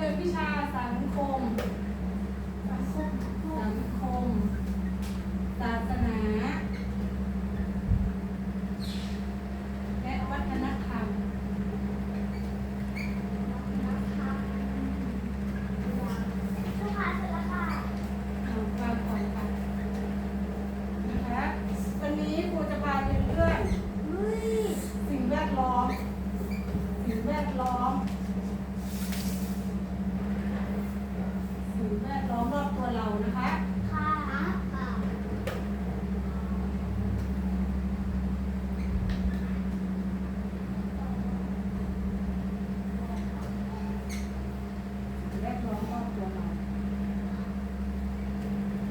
เรียนวิชาสังคม สังคมสังคม ศาสนา และวัฒนธรรม นะคะทุกคนเสร็จแล้วค่ะ เอาวางก่อนค่ะนะคะวันนี้ครูจะพาเรียนเรื่อง เฮ้ย สิ่งแวดล้อม สิ่งแวดล้อม สิ่งแวดล้อมรอบตัวเรานะคะ ค่ะค่ะ สิ่งแวดล้อมรอบตัวเรา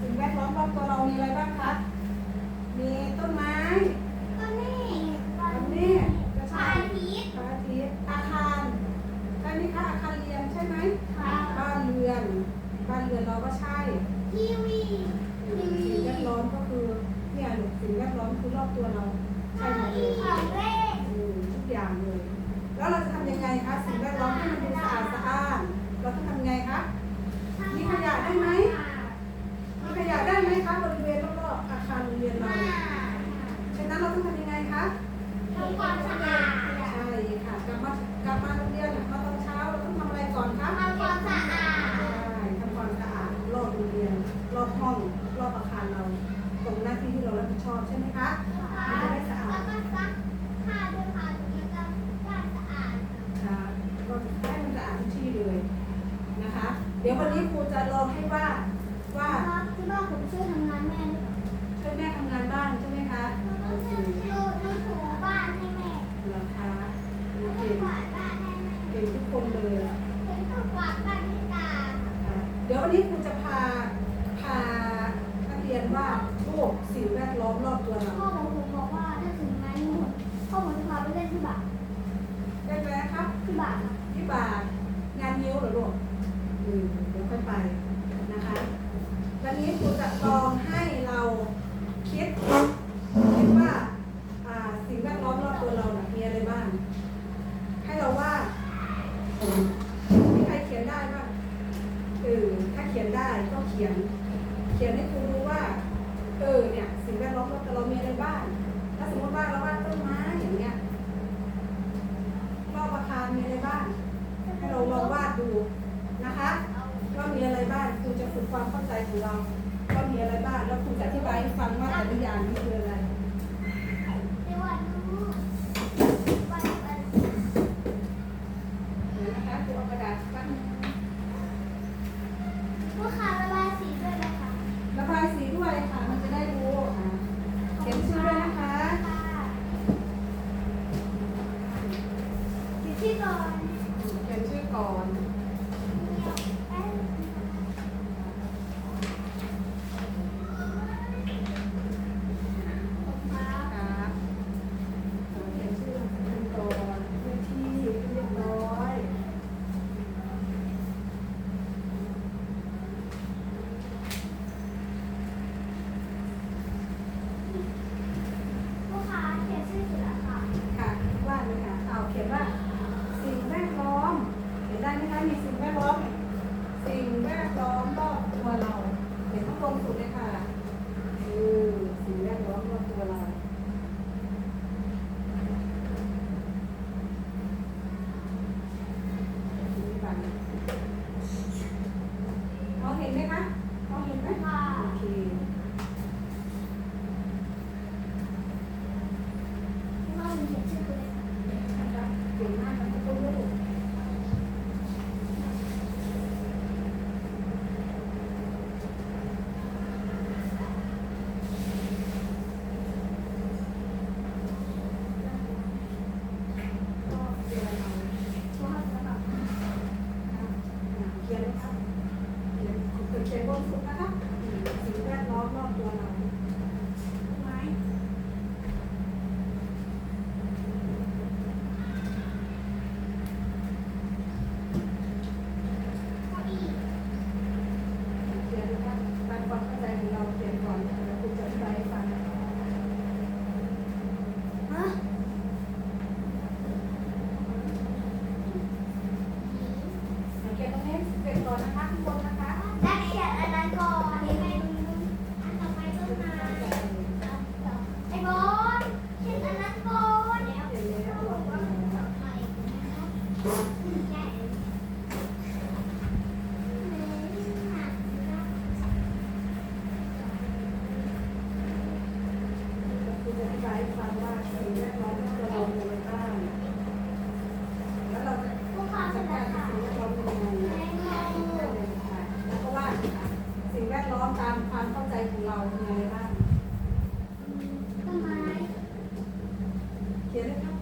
สิ่งแวดล้อมรอบตัวเรามีอะไรบ้างคะ มีต้นไม้ ก็นี่ ต้นนี้กระ พระ ชาย อาทิตย์ พระอาทิตย์อาคารใช่ไหมคะอาคารเรียนใช่ไหม ค่ะ บ้านเรือน บ้านเรือนเราก็ใช่ทีวีทีวีสิ่งแวดล้อมก็คือเนี่ยหนูสิ่งแวดล้อมคือรอบตัวเราใช่หมดเลยของเล่นอืมทุกอย่างเลย แล้วเราจะทำยังไงคะสิ่งแวดล้อมให้มันดูสะอาดสะอ้านเราต้องทำยังไงคะมีขยะได้ไหม ห้องรอบอาคารเราตรงหน้าที่ที่เรารับผิดชอบใช่ไหมคะมันจะได้สะอาดแล้วก็ซักผ้าด้วยผ้าตรงนี้ก็ได้สะอาดค่ะก็ให้มันสะอาดทุกที่เลยนะคะ เดี๋ยววันนี้ครูจะลองให้ว่าว่าครับที่บ้านผมช่วยทำงานแม่ด้วยช่วยแม่ทำงานบ้านใช่ไหมคะแล้โอวเคก็ดูดูถูบ้านให้แม่เหรอคะแล้วก็เก่งกวาดบ้านให้แม่เก่งทุกคนเลยผมก็กวาดบ้านให้ตาค่ะเดี๋ยววันนี้ครูจะพา พานักเรียนวาดรูปสิ่งแวดล้อมรอบตัวเราพ่อของผมบอกว่าถ้าถึงงานหมดพ่อผมจะพาไปเล่นที่บ้านได้ไหมครับที่บ้านครับที่บาทงานนิ้วเหรอลูกอืมเดี๋ยวค่อยไปนะคะ วันนี้ครูจะลองให้เราคิดคิดว่าอ่าสิ่งแวดล้อมรอบตัวเราเนี่ยมีอะไรบ้าง ให้เราวาดมีใครเขียนได้บ้างเออถ้าเขียนได้ก็เขียน เขียนให้ครูรู้ว่า เออเนี่ยสิ่งแวดล้อมรอบตัวเรามีอะไรบ้าง ถ้าสมมติว่าเราวาดต้นไม้อย่างเงี้ยรอบอาคารมีอะไรบ้างให้เราลองวาดดูนะคะว่ามีอะไรบ้างครูจะฝึกความเข้าใจของเราว่ามีอะไรบ้างแล้วครูจะอธิบายให้ฟังว่าแต่ละอย่างนี่คืออะไร ในวันนู้นวันวัน เดี๋ยวนะคะครูเอากระดาษปั้น ผู้ค้าระบายสีด้วยนะคะ ระบายสีด้วยค่ะ มันจะได้รู้อะเขียนชื่อด้วยนะคะ ค่ะสีที่ก่อน เขียนชื่อก่อน แป้ง ครับเขียนชื่อคุณก่อนเพื่อที่เรียบร้อย ผู้ค้าเขียนชื่อเสร็จแล้วค่ะ ค่ะวาดเลยค่ะเอาเขียนว่า สิ่งแวดล้อม เห็นได้ไหมคะมีสิ่งแวดล้อม สิ่งแวดล้อมรอบตัวเรา เห็นข้างบนสุดเลยค่ะคือสิ่งแวดล้อมรอบตัวเรา มองเห็นไหมคะมองเห็นไหม ค่ะ โอเค ที่ว่ามันเขียนชื่อตัวเอง นะครับเก่งมากครับทุกลูกก็เดี๋ยวเรา เพราะว่าจะแบบ เขียนเลยครับเขียน เการความเข้าใจของเราคืออะไรบ้างต้นไม้เขียนเลยค่ะ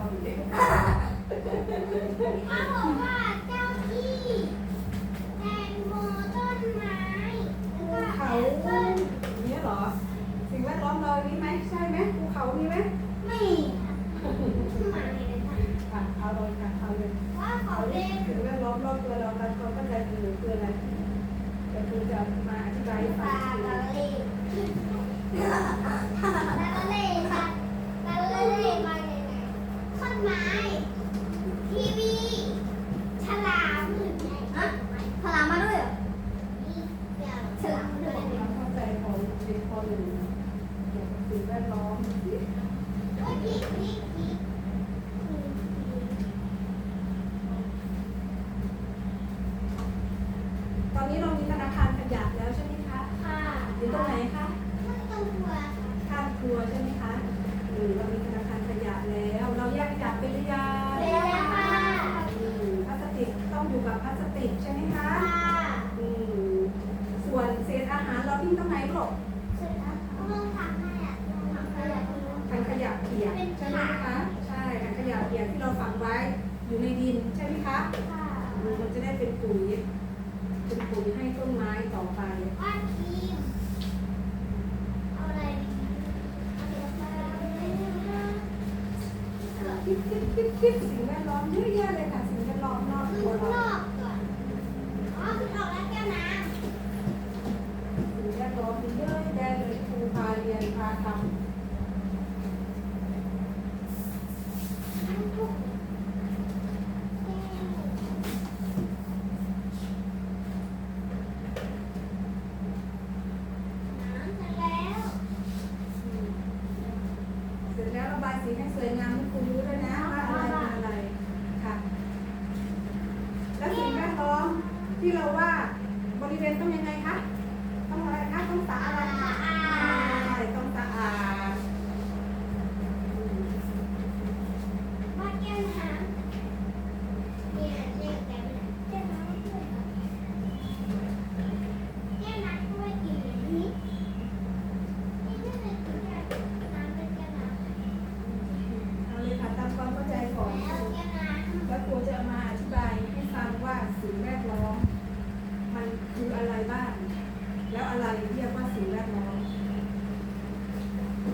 Okay. ติกใช่ไหมคะค่ะอืม ส่วนเศษอาหารเราทิ้งตรงไหนลูกเสร็จแล้วก็ต้องทำให้อะทำให้อะถังขยะเปียกใช่ไหมคะ ใช่ถังขยะเปียกที่เราฝังไว้อยู่ในดินใช่ไหมคะค่ะอืมมันจะได้เป็นปุ๋ยเป็นปุ๋ยให้ต้นไม้ต่อไปวาดครีมเอาอะไรดีเอาเดี๋ยวมาคิดคิดคิดคิดสิ่งแวดล้อมเยอะแยะเลยค่ะสิ่งแวดล้อมรอบขึ้นตัวข้างนเรา อกก่อนอ๋อขึ้นออกแล้วแก้วน้ สิ่งแวดล้อมมีเยอะแยะเลยครูพาเรียนพาทำน้ำพุน้ำเสร็จแล้วำ เสร็จแล้วระบายสีให้สวยงามให้ครูรู้ด้วยนะว่าอะไรเป็นอะไรค่ะ แล้วสิ่งแวดล้อมที่เราว่าบริเวณต้องยังไงคะ ต้องอะไรคะ ต้องสะอาดสะอาด ใช่ต้องสะอาดอืม วาดแก้วน้ำเนี่ยเรียกแก้วน้ำแก้วน้ำด้วยเหรอแก้วน้ำด้วยกี่นี้นี่ไม่เคยกินแก้วน้ำเป็นแก้วน้ำ เอาเลยค่ะตามความเข้าใจของ แล้วแก้วน้ำ แล้วครูจะมาอธิบายให้ฟังว่าสิ่งแวดล้อม มันคืออะไรบ้าง แล้วอะไรเรียกว่าสิ่งแวดล้อม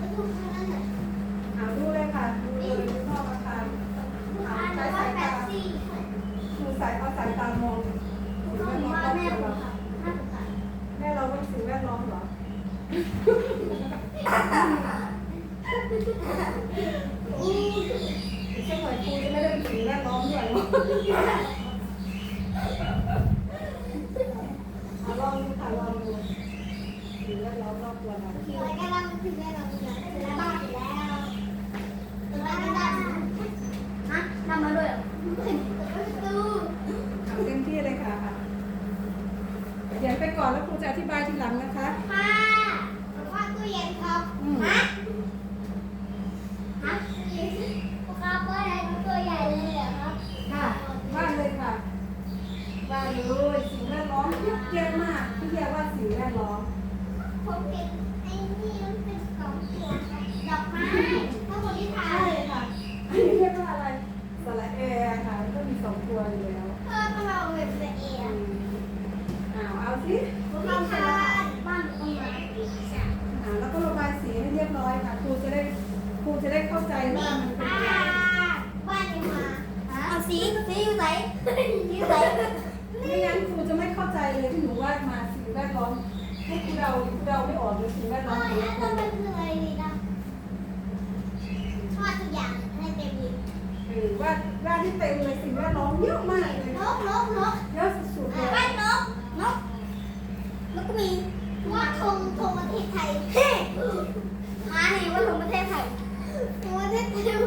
ก็ถูกข้างนั้นแหละ เอาดูเลยค่ะดูเลยดูนอกอาคาร ลูก เอา ค้า ใช้ ว่า สาย แป๊ ตา บซี่ ครูสายเอาสายตามองสิ่ง เขา แวด บอ ล้อก มร ว่า อบ แม่ ตัว ผม เรา ค่ะน่าสงสาร แม่เราเป็นสิ่งแวดล้อมเหรออีก สัยครูจะไม่ได้เป็นสิ่งแวดล้อมด้วยหรอเอาลองดูค่ะลองดูสิ่งแวดล้อมรอบตัวเราเดี๋ยวแก้วน้ำมันถึงแม่เราจแล้วบ้านเสร็จแล้วตัวบ้านไม่ได้ฮะทำมาด้วยเหรอดูทำเต็มที่เลยค่ะค่ะเขียนไปก่อนแล้วครูจะอธิบายทีหลังนะคะ ค่ะบอกว่าตู้เย็นครับ อืม ฮะฮะ พวกเขาเปิดให้ดูตัวใหญ่เลยเหรอครับค่ะว่าเลยค่ะว่าเลยสิ่งแวดล้อมเยอะแยะมากที่เรียกว่าสิ่งแวดล้อมผมเห็นไอ้นี่มันเป็นสองตัวค่ะดอกไม้ถ้าคนที่ทาใช่ค่ะอันนี้เรียกว่าอะไรสระแอร์ค่ะก็มีสองตัวอยู่แล้วเออถ้าเราเป็นละเอียอืดมอ้าวเอาสิผมทำทานบ้านตรงไหนอ่าแล้วก็ระบายสีให้เรียบร้อยค่ะครูจะได้ครูจะได้เข้าใจว่ามันเป็น สีสีอยู่ไหนอยู่ไหนไม่งั้นครูจะไม่เข้าใจเลยที่หนูวาดมาสีแวดล้อมให้ครูเราครูเราไม่ออกเลยสีแวดล้อมแล้วก็มันคืออะไรดีนะชอบทุกอย่างให้เต็มที่หรือวาดวาดที่เต็มเลยสีแวดล้อมเยอะมากเลยนกนกนกเยอะสุดๆเลยวานกนกนกก็มีว่าธงธงประเทศไทยเฮ้มาหนีว่าธงประเทศไทยธงประเทศไทย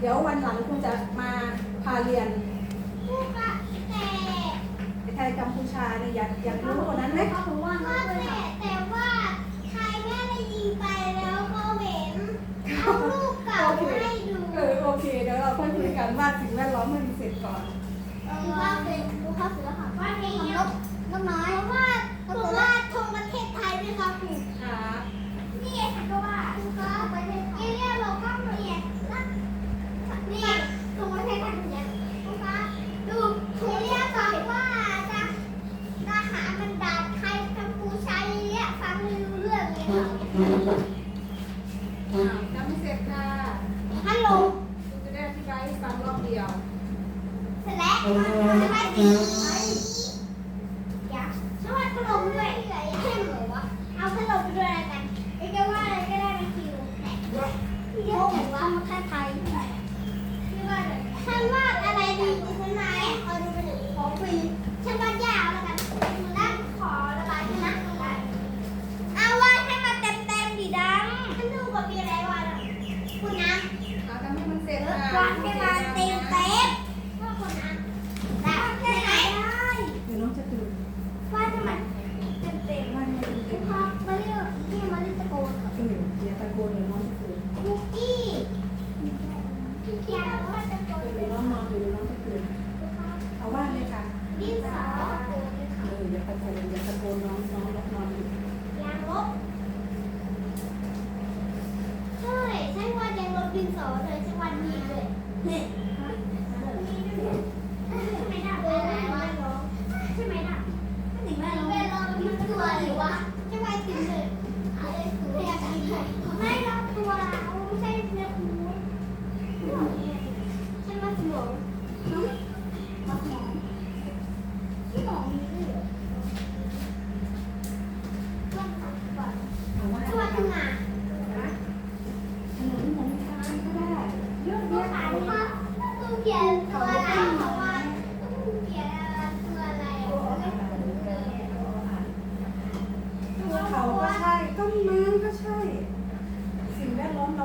เดี๋ยววันหลังครูจะมาพาเรียนไทยกัมพูชาเนี่ยอยากอยากรู้คนนั้นไหมเขาบอกว่าก็แต่แต่ว่าไทยแม่ได้ยิงไปแล้วก็เห็นเอารูปเก่าให้ดูเออโอเคเดี๋ยวเราค่อยคุยกันว่าถึงแวดล้อมมันเสร็จก่อนคือว่าเป็นรู้ข้อเสือค่ะว่าเป็นนกนกน้อยว่าตัว